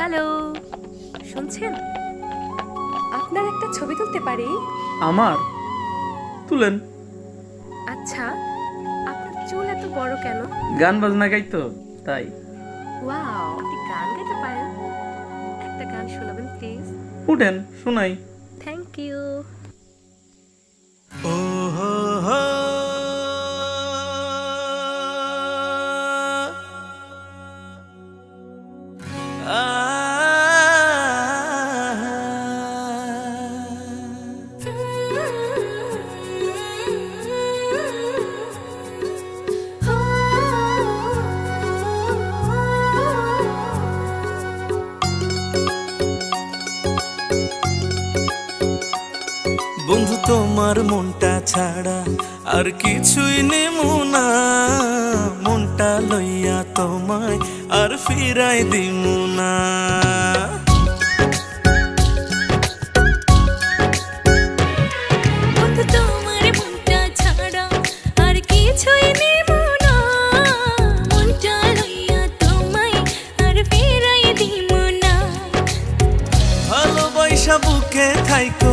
Hello শুনছেন? আপনার একটা ছবি তুলতে পারি? আমার? তুলেন। আচ্ছা আপনার চুল এত বড় কেন? গান বাজনা গাইতো তাই। ওয়াও আপনি গান গাইতে পারেন। একটা গান শোনাবেন প্লিজ। উঠেন শোনাই। Thank you. বন্ধু তোমার মনটা ছাড়া আর কিছুই নেমু না। মনটা লইয়া তোমায় আর ফিরাই দিমু না। বন্ধু তোমার মনটা ছাড়া আর কিছুই নেব না। মনটা তোমায় আর ফেরাই দিব না। ভালোবাসা বুকে থাইকো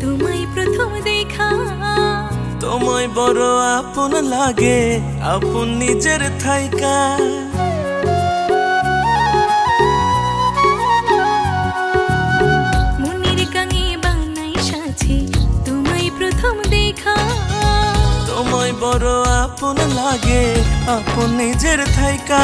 তোমায় প্রথম দেখা। তোমায় বড় আপন লাগে আপন নিজের থাইকা। মনের গাঙে বানাই সাছে তোমায় প্রথম দেখা। তোমায় বড় আপন লাগে আপন নিজের থাইকা।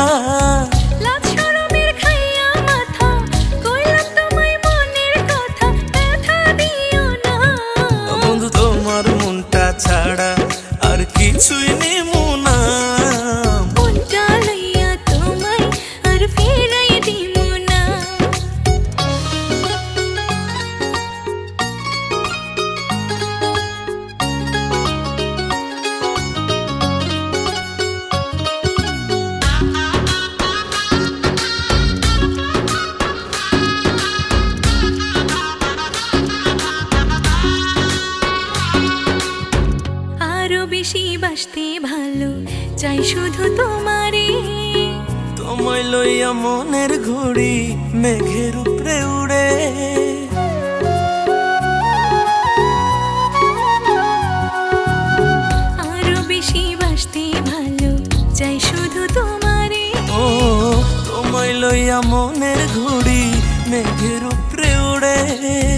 বেশি বাসতে ভালো। চাই শুধু তোমারে। তোমায় লইয়া মনের ঘুড়ি মেঘের উপরে উড়ে। আরও বেশি বাসতে ভালো। চাই শুধু তোমারে। ও তোমায় লইয়া মনের ঘুড়ি মেঘের উপরে উড়ে।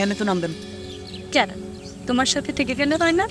এখানে তো নামবেন কেন? তোমার সাথে থেকে গেলে হয় না?